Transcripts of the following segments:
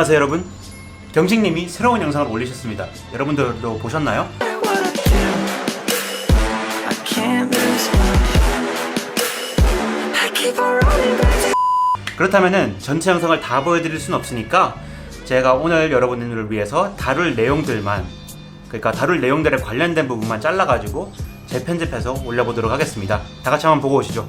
안녕하세요 여러분. 경식님이 새로운 영상을 올리셨습니다. 여러분들도 보셨나요? 그렇다면은 전체 영상을 다 보여드릴 순 없으니까 제가 오늘 여러분들을 위해서 다룰 내용들만 그러니까 다룰 내용들에 관련된 부분만 잘라가지고 재편집해서 올려보도록 하겠습니다. 다 같이 한번 보고 오시죠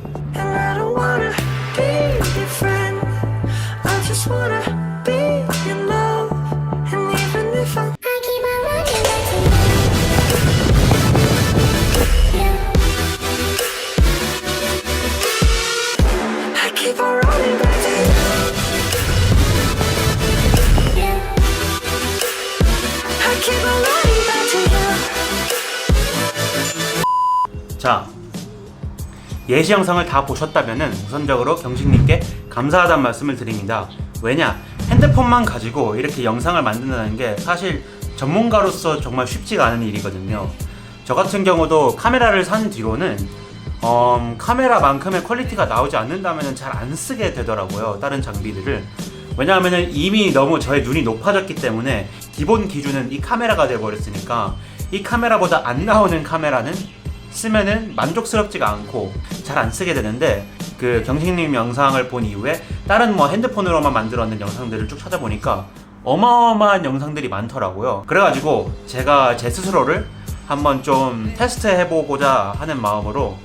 예시 영상을 다 보셨다면은 우선적으로 경식님께 감사하다는 말씀을 드립니다. 왜냐 핸드폰만 가지고 이렇게 영상을 만든다는 게 사실 전문가로서 정말 쉽지가 않은 일이거든요. 저 같은 경우도 카메라를 산 뒤로는 음, 카메라만큼의 퀄리티가 나오지 않는다면 잘 안 쓰게 되더라고요. 다른 장비들을. 왜냐하면 이미 너무 저의 눈이 높아졌기 때문에 기본 기준은 이 카메라가 돼버렸으니까 이 카메라보다 안 나오는 카메라는 쓰면은 만족스럽지가 않고 잘 안 쓰게 되는데 그 경식님 영상을 본 이후에 다른 뭐 핸드폰으로만 만들었는 영상들을 쭉 찾아보니까 어마어마한 영상들이 많더라고요. 그래가지고 제가 제 스스로를 한번 좀 테스트 해보고자 하는 마음으로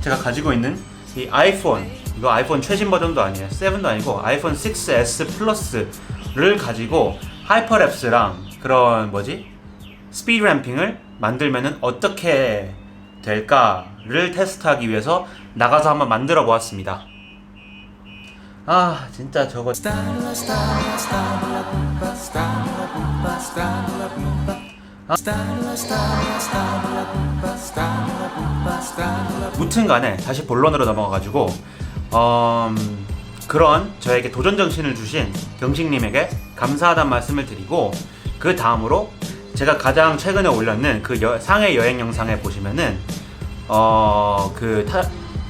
제가 가지고 있는 이 아이폰 이거 아이폰 최신 버전도 아니에요 7도 아니고 아이폰 6s 플러스를 가지고 하이퍼랩스랑 그런 뭐지 스피드 램핑을 만들면은 어떻게 될까를 테스트하기 위해서 나가서 한번 만들어 보았습니다. 아 진짜 저거. 무튼 간에 다시 본론으로 넘어가가지고 음, 그런 저에게 도전 정신을 주신 경식님에게 감사하다는 말씀을 드리고 그 다음으로 제가 가장 최근에 올렸는 그 여- 상해 여행 영상에 보시면은 어그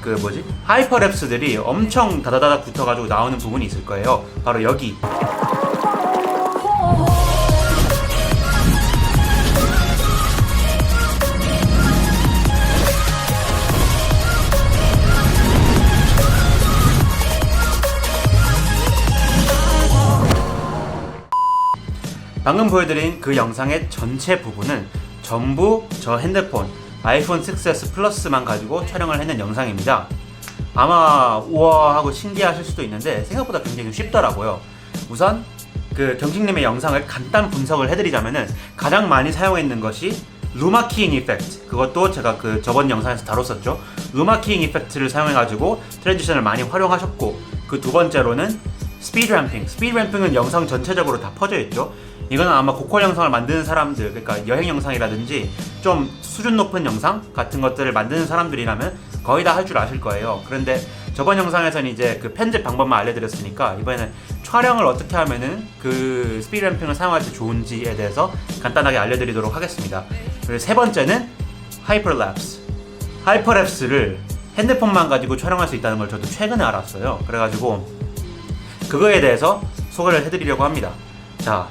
그 뭐지 하이퍼랩스들이 엄청 다다다닥 붙어가지고 나오는 부분이 있을 거예요. 바로 여기 방금 보여드린 그 영상의 전체 부분은 전부 저 핸드폰 아이폰 6s 플러스만 가지고 촬영을 해낸 영상입니다. 아마 우와 하고 신기하실 수도 있는데 생각보다 굉장히 쉽더라고요. 우선 그 경식님의 영상을 간단 분석을 해드리자면은 가장 많이 사용했는 것이 루마키잉 이펙트 그것도 제가 그 저번 영상에서 다뤘었죠 루마키잉 이펙트를 사용해가지고 트랜지션을 많이 활용하셨고 그 두 번째로는 스피드 램핑 스피드 램핑은 영상 전체적으로 다 퍼져 있죠 이거는 아마 고퀄 영상을 만드는 사람들 그러니까 여행 영상이라든지 좀 수준 높은 영상 같은 것들을 만드는 사람들이라면 거의 다 할 줄 아실 거예요. 그런데 저번 영상에서는 이제 그 편집 방법만 알려드렸으니까 이번에는 촬영을 어떻게 하면은 그 스피드 램핑을 사용할 때 좋은지에 대해서 간단하게 알려드리도록 하겠습니다. 그리고 세 번째는 하이퍼랩스. 하이퍼랩스를 핸드폰만 가지고 촬영할 수 있다는 걸 저도 최근에 알았어요. 그래가지고 그거에 대해서 소개를 해드리려고 합니다. 자,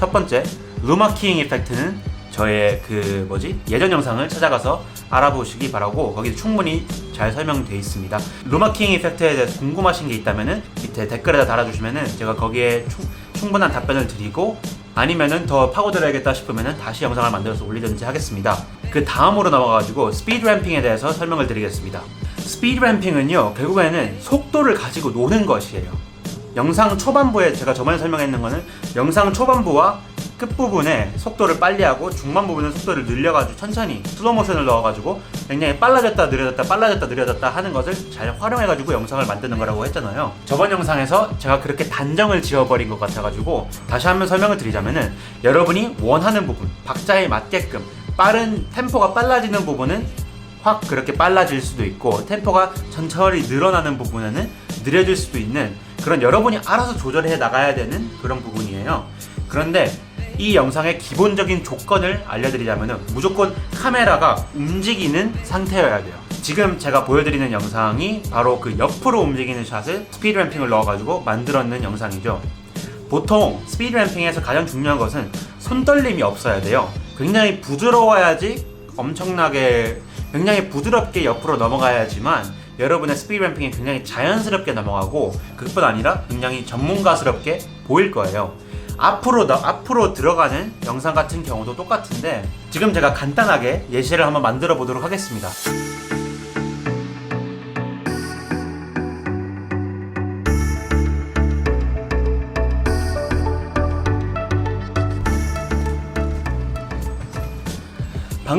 첫 번째 루마키잉 이펙트는 저의 그 뭐지 예전 영상을 찾아가서 알아보시기 바라고 거기 충분히 잘 설명되어 있습니다. 루마키잉 이펙트에 대해서 궁금하신 게 있다면은 밑에 댓글에다 달아주시면은 제가 거기에 충, 충분한 답변을 드리고 아니면은 더 파고들어야겠다 싶으면은 다시 영상을 만들어서 올리든지 하겠습니다. 그 다음으로 넘어가가지고 스피드 램핑에 대해서 설명을 드리겠습니다. 스피드 램핑은요 결국에는 속도를 가지고 노는 것이에요. 영상 초반부에 제가 저번에 설명했는 거는 영상 초반부와 끝부분에 속도를 빨리 하고 중반 부분은 속도를 늘려가지고 천천히 슬로우 모션을 넣어가지고 굉장히 빨라졌다 느려졌다 빨라졌다 느려졌다 하는 것을 잘 활용해가지고 영상을 만드는 거라고 했잖아요. 저번 영상에서 제가 그렇게 단정을 지어버린 것 같아가지고 다시 한번 설명을 드리자면은 여러분이 원하는 부분 박자에 맞게끔 빠른 템포가 빨라지는 부분은 확 그렇게 빨라질 수도 있고 템포가 천천히 늘어나는 부분에는 느려질 수도 있는 그런 여러분이 알아서 조절해 나가야 되는 그런 부분이에요. 그런데 이 영상의 기본적인 조건을 알려드리자면 무조건 카메라가 움직이는 상태여야 돼요. 지금 제가 보여드리는 영상이 바로 그 옆으로 움직이는 샷을 스피드 램핑을 넣어가지고 만들었는 영상이죠. 보통 스피드 램핑에서 가장 중요한 것은 손떨림이 없어야 돼요. 굉장히 부드러워야지 엄청나게 굉장히 부드럽게 옆으로 넘어가야지만 여러분의 스피드 램핑이 굉장히 자연스럽게 넘어가고 그뿐 아니라 굉장히 전문가스럽게 보일 거예요. 앞으로 더 앞으로 들어가는 영상 같은 경우도 똑같은데 지금 제가 간단하게 예시를 한번 만들어 보도록 하겠습니다.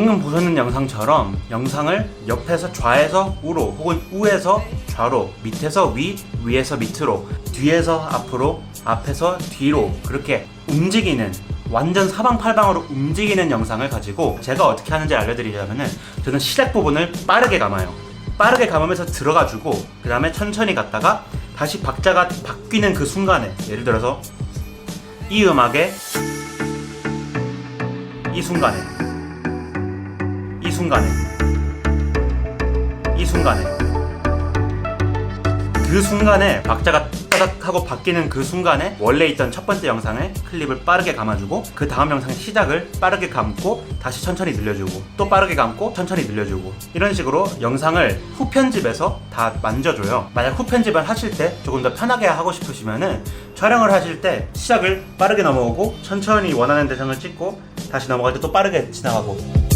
방금 보셨는 영상처럼 영상을 옆에서 좌에서 우로 혹은 우에서 좌로 밑에서 위 위에서 밑으로 뒤에서 앞으로 앞에서 뒤로 그렇게 움직이는 완전 사방팔방으로 움직이는 영상을 가지고 제가 어떻게 하는지 알려드리자면은 저는 시작 부분을 빠르게 감아요. 빠르게 감으면서 들어가지고 그 다음에 천천히 갔다가 다시 박자가 바뀌는 그 순간에 예를 들어서 이 음악에 이 순간에 이 순간에. 이 순간에. 그 순간에 박자가 따닥 하고 바뀌는 그 순간에 원래 있던 첫 번째 영상의 클립을 빠르게 감아주고 그 다음 영상의 시작을 빠르게 감고 다시 천천히 늘려주고 또 빠르게 감고 천천히 늘려주고 이런 식으로 영상을 후편집에서 다 만져줘요. 만약 후편집을 하실 때 조금 더 편하게 하고 싶으시면은 촬영을 하실 때 시작을 빠르게 넘어오고 천천히 원하는 대상을 찍고 다시 넘어갈 때 또 빠르게 지나가고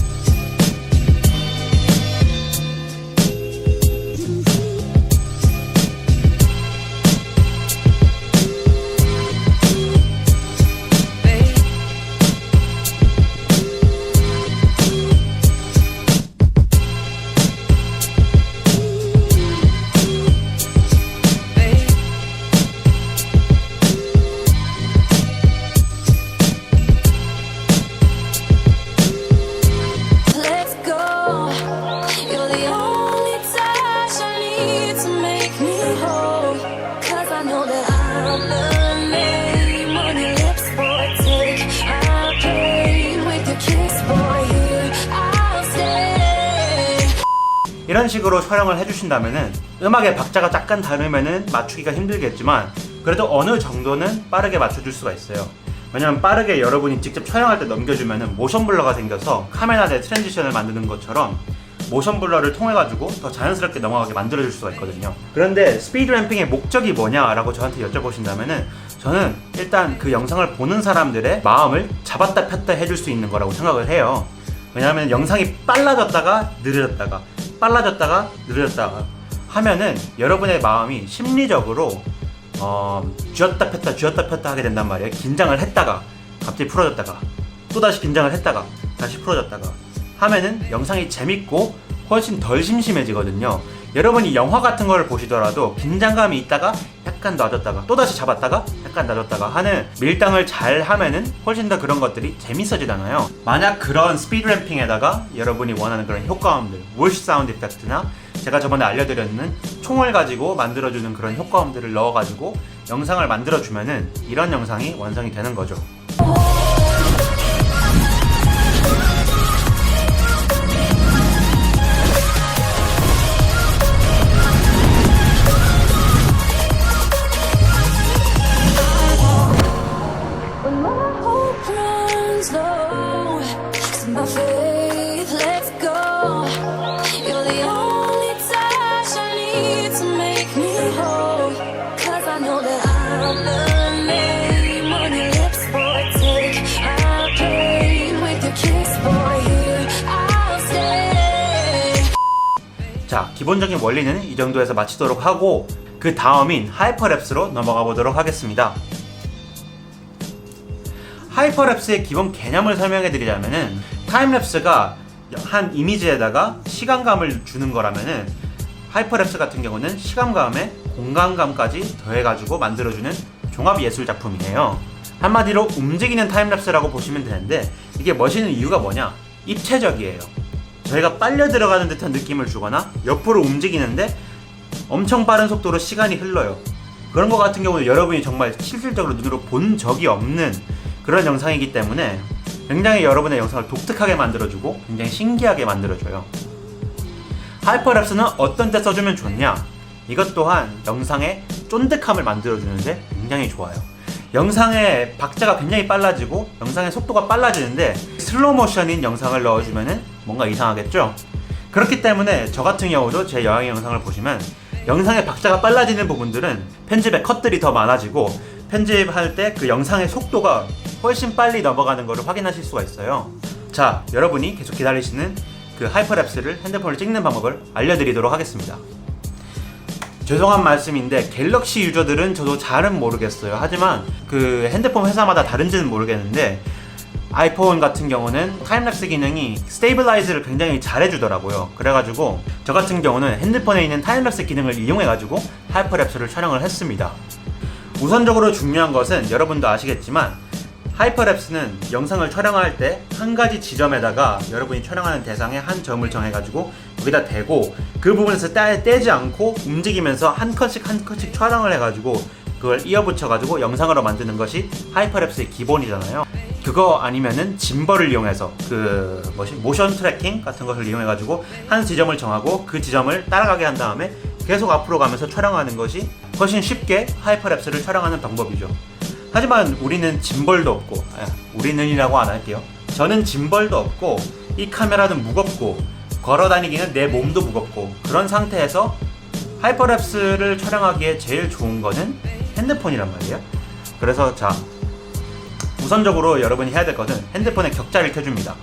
이런 식으로 촬영을 해주신다면은 음악의 박자가 약간 다르면은 맞추기가 힘들겠지만 그래도 어느 정도는 빠르게 맞춰줄 수가 있어요. 왜냐면 빠르게 여러분이 직접 촬영할 때 넘겨주면은 모션 블러가 생겨서 카메라 내 트랜지션을 만드는 것처럼 모션 블러를 통해 가지고 더 자연스럽게 넘어가게 만들어 줄 수가 있거든요. 그런데 스피드 램핑의 목적이 뭐냐라고 저한테 여쭤보신다면은 저는 일단 그 영상을 보는 사람들의 마음을 잡았다 폈다 해줄 수 있는 거라고 생각을 해요. 왜냐하면 영상이 빨라졌다가 느려졌다가 빨라졌다가 느려졌다가 하면은 여러분의 마음이 심리적으로 어, 쥐었다 폈다 쥐었다 폈다 하게 된단 말이에요. 긴장을 했다가 갑자기 풀어졌다가 또 다시 긴장을 했다가 다시 풀어졌다가 하면은 영상이 재밌고 훨씬 덜 심심해지거든요. 여러분이 영화 같은 걸 보시더라도 긴장감이 있다가 약간 놔졌다가 또 다시 잡았다가 약간 놔졌다가 하는 밀당을 잘 하면은 훨씬 더 그런 것들이 재밌어지잖아요. 만약 그런 스피드 램핑에다가 여러분이 원하는 그런 효과음들, 월시 사운드 이펙트나 제가 저번에 알려드렸는 총을 가지고 만들어주는 그런 효과음들을 넣어가지고 영상을 만들어주면은 이런 영상이 완성이 되는 거죠. 기본적인 원리는 이 정도에서 마치도록 하고 그 다음인 하이퍼랩스로 넘어가 보도록 하겠습니다. 하이퍼랩스의 기본 개념을 설명해 드리자면은 타임랩스가 한 이미지에다가 시간감을 주는 거라면은 하이퍼랩스 같은 경우는 시간감에 공간감까지 더해가지고 만들어주는 종합 예술 작품이에요. 한마디로 움직이는 타임랩스라고 보시면 되는데 이게 멋있는 이유가 뭐냐? 입체적이에요. 저희가 빨려 들어가는 듯한 느낌을 주거나 옆으로 움직이는데 엄청 빠른 속도로 시간이 흘러요. 그런 것 같은 경우는 여러분이 정말 실질적으로 눈으로 본 적이 없는 그런 영상이기 때문에 굉장히 여러분의 영상을 독특하게 만들어주고 굉장히 신기하게 만들어줘요. 하이퍼랩스는 어떤 때 써주면 좋냐? 이것 또한 영상의 쫀득함을 만들어주는데 굉장히 좋아요. 영상의 박자가 굉장히 빨라지고 영상의 속도가 빨라지는데 슬로우 모션인 영상을 넣어주면은 뭔가 이상하겠죠? 그렇기 때문에 저 같은 경우도 제 여행 영상을 보시면 영상의 박자가 빨라지는 부분들은 편집에 컷들이 더 많아지고 편집할 때 그 영상의 속도가 훨씬 빨리 넘어가는 것을 확인하실 수가 있어요. 자, 여러분이 계속 기다리시는 그 하이퍼랩스를 핸드폰을 찍는 방법을 알려드리도록 하겠습니다. 죄송한 말씀인데 갤럭시 유저들은 저도 잘은 모르겠어요. 하지만 그 핸드폰 회사마다 다른지는 모르겠는데 아이폰 같은 경우는 타임랩스 기능이 스테이블라이즈를 굉장히 잘해주더라고요. 그래가지고 저 같은 경우는 핸드폰에 있는 타임랩스 기능을 이용해가지고 하이퍼랩스를 촬영을 했습니다. 우선적으로 중요한 것은 여러분도 아시겠지만 하이퍼랩스는 영상을 촬영할 때 한 가지 지점에다가 여러분이 촬영하는 대상의 한 점을 정해가지고 거기다 대고 그 부분에서 떼, 떼지 않고 움직이면서 한 컷씩 한 컷씩 촬영을 해가지고 그걸 이어붙여가지고 영상으로 만드는 것이 하이퍼랩스의 기본이잖아요. 그거 아니면은 짐벌을 이용해서 그 뭐지 모션 트래킹 같은 것을 이용해 가지고 한 지점을 정하고 그 지점을 따라가게 한 다음에 계속 앞으로 가면서 촬영하는 것이 훨씬 쉽게 하이퍼랩스를 촬영하는 방법이죠. 하지만 우리는 짐벌도 없고 아, 우리는이라고 안 할게요. 저는 짐벌도 없고 이 카메라는 무겁고 걸어 다니기는 내 몸도 무겁고 그런 상태에서 하이퍼랩스를 촬영하기에 제일 좋은 거는 핸드폰이란 말이에요. 그래서 자 우선적으로 여러분이 해야 될 것은 핸드폰의 격자를 켜줍니다.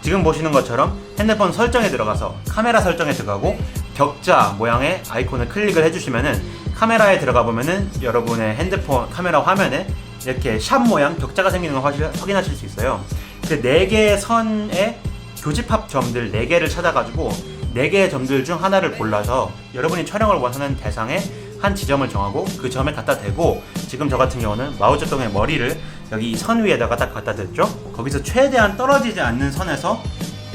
지금 보시는 것처럼 핸드폰 설정에 들어가서 카메라 설정에 들어가고 격자 모양의 아이콘을 클릭을 해주시면은 카메라에 들어가 보면은 여러분의 핸드폰 카메라 화면에 이렇게 샵 모양 격자가 생기는 걸 확인- 확인하실 수 있어요. 그네 개의 선의 교집합 점들 네 개를 찾아가지고 네 개의 점들 중 하나를 골라서 여러분이 촬영을 원하는 대상에 한 지점을 정하고 그 점에 갖다 대고 지금 저 같은 경우는 마우쩌동의 머리를 여기 이 선 위에다가 딱 갖다 댔죠. 거기서 최대한 떨어지지 않는 선에서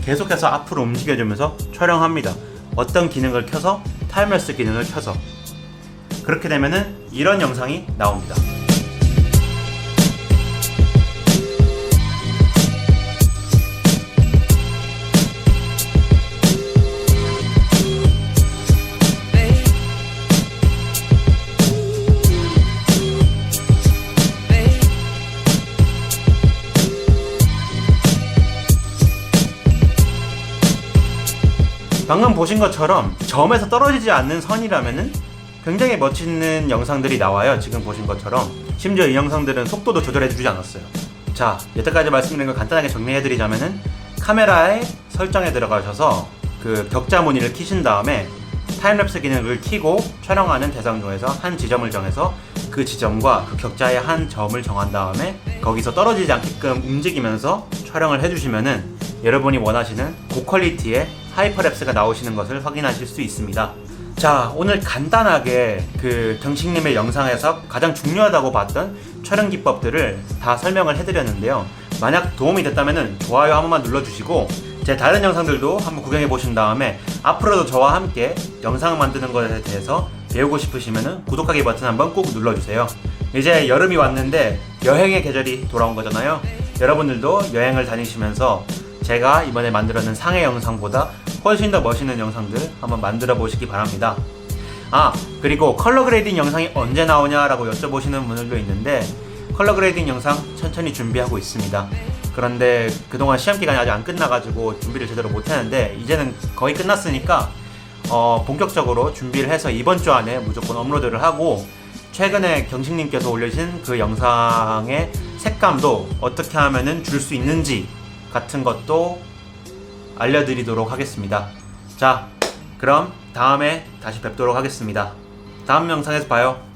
계속해서 앞으로 움직여주면서 촬영합니다. 어떤 기능을 켜서 타임랩스 기능을 켜서 그렇게 되면은 이런 영상이 나옵니다. 방금 보신 것처럼 점에서 떨어지지 않는 선이라면은 굉장히 멋있는 영상들이 나와요. 지금 보신 것처럼. 심지어 이 영상들은 속도도 조절해주지 않았어요. 자, 여태까지 말씀드린 걸 간단하게 정리해드리자면은 카메라의 설정에 들어가셔서 그 격자 무늬를 키신 다음에 타임랩스 기능을 키고 촬영하는 대상 중에서 한 지점을 정해서 그 지점과 그 격자의 한 점을 정한 다음에 거기서 떨어지지 않게끔 움직이면서 촬영을 해주시면은 여러분이 원하시는 고퀄리티의 하이퍼랩스가 나오시는 것을 확인하실 수 있습니다. 자, 오늘 간단하게 그 경식님의 영상에서 가장 중요하다고 봤던 촬영 기법들을 다 설명을 해드렸는데요. 만약 도움이 됐다면 좋아요 한 번만 눌러주시고 제 다른 영상들도 한번 구경해 보신 다음에 앞으로도 저와 함께 영상 만드는 것에 대해서 배우고 싶으시면 구독하기 버튼 한번 꼭 눌러주세요. 이제 여름이 왔는데 여행의 계절이 돌아온 거잖아요. 여러분들도 여행을 다니시면서 제가 이번에 만들어낸 상해 영상보다 훨씬 더 멋있는 영상들 한번 만들어 보시기 바랍니다. 아, 그리고 컬러 그레이딩 영상이 언제 나오냐라고 여쭤보시는 분들도 있는데 컬러 그레이딩 영상 천천히 준비하고 있습니다. 그런데 그동안 시험 기간이 아직 안 끝나가지고 준비를 제대로 못했는데 이제는 거의 끝났으니까 어, 본격적으로 준비를 해서 이번 주 안에 무조건 업로드를 하고 최근에 경식님께서 올려주신 그 영상의 색감도 어떻게 하면은 줄 수 있는지 같은 것도 알려드리도록 하겠습니다. 자, 그럼 다음에 다시 뵙도록 하겠습니다. 다음 영상에서 봐요.